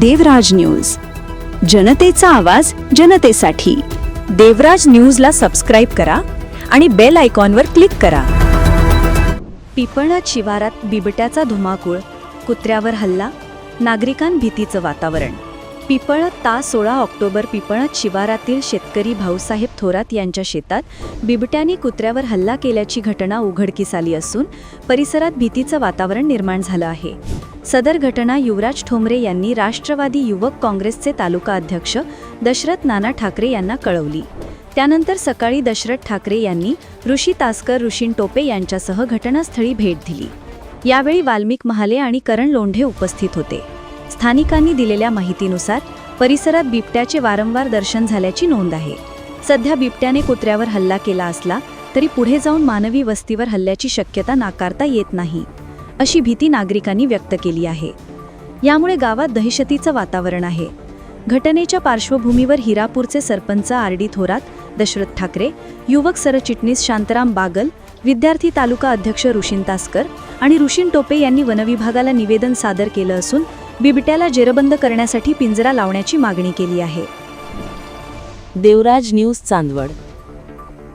देवराज news. जनतेचा आवाज जनतेसाठी. देवराज न्यूजला सबस्क्राईब करा आणि बेल आयकॉनवर क्लिक करा. पिपळत शिवारात बिबट्याचा धुमाकूळ कुत्र्यावर हल्ला नागरिकांभीतीचं वातावरण. पिपळत ता सोळा ऑक्टोबर पिपळत शिवारातील शेतकरी भाऊसाहेब थोरात यांच्या शेतात बिबट्याने कुत्र्यावर हल्ला केल्याची घटना उघडकीस आली असून परिसरात भीतीचं वातावरण निर्माण झालं आहे. सदर घटना युवराज ठोंबरे यांनी राष्ट्रवादी युवक काँग्रेसचे तालुका अध्यक्ष दशरथ नाना ठाकरे यांना कळवली. त्यानंतर सकाळी दशरथ ठाकरे यांनी ऋषी तासकर ऋषीन टोपे यांच्यासह घटनास्थळी भेट दिली. यावेळी वाल्मिक महाले आणि करण लोंढे उपस्थित होते. स्थानिकांनी दिलेल्या माहितीनुसार परिसरात बिबट्याचे वारंवार दर्शन झाल्याची नोंद आहे. सध्या बिबट्याने कुत्र्यावर हल्ला केला असला तरी पुढे जाऊन मानवी वस्तीवर हल्ल्याची शक्यता नाकारता येत नाही. अशी भीती नागरिकांनी व्यक्त केली आहे. यामुळे गावात दहशतीचं वातावरण आहे. घटनेच्या पार्श्वभूमीवर हिरापूरचे सरपंच आर डी थोरात दशरथ ठाकरे युवक सरचिटणीस शांताराम बागल विद्यार्थी तालुका अध्यक्ष ऋषीन तासकर आणि ऋषीन टोपे यांनी वनविभागाला निवेदन सादर केलं असून बिबट्याला जेरबंद करण्यासाठी पिंजरा लावण्याची मागणी केली आहे. देवराज न्यूज चांदवड.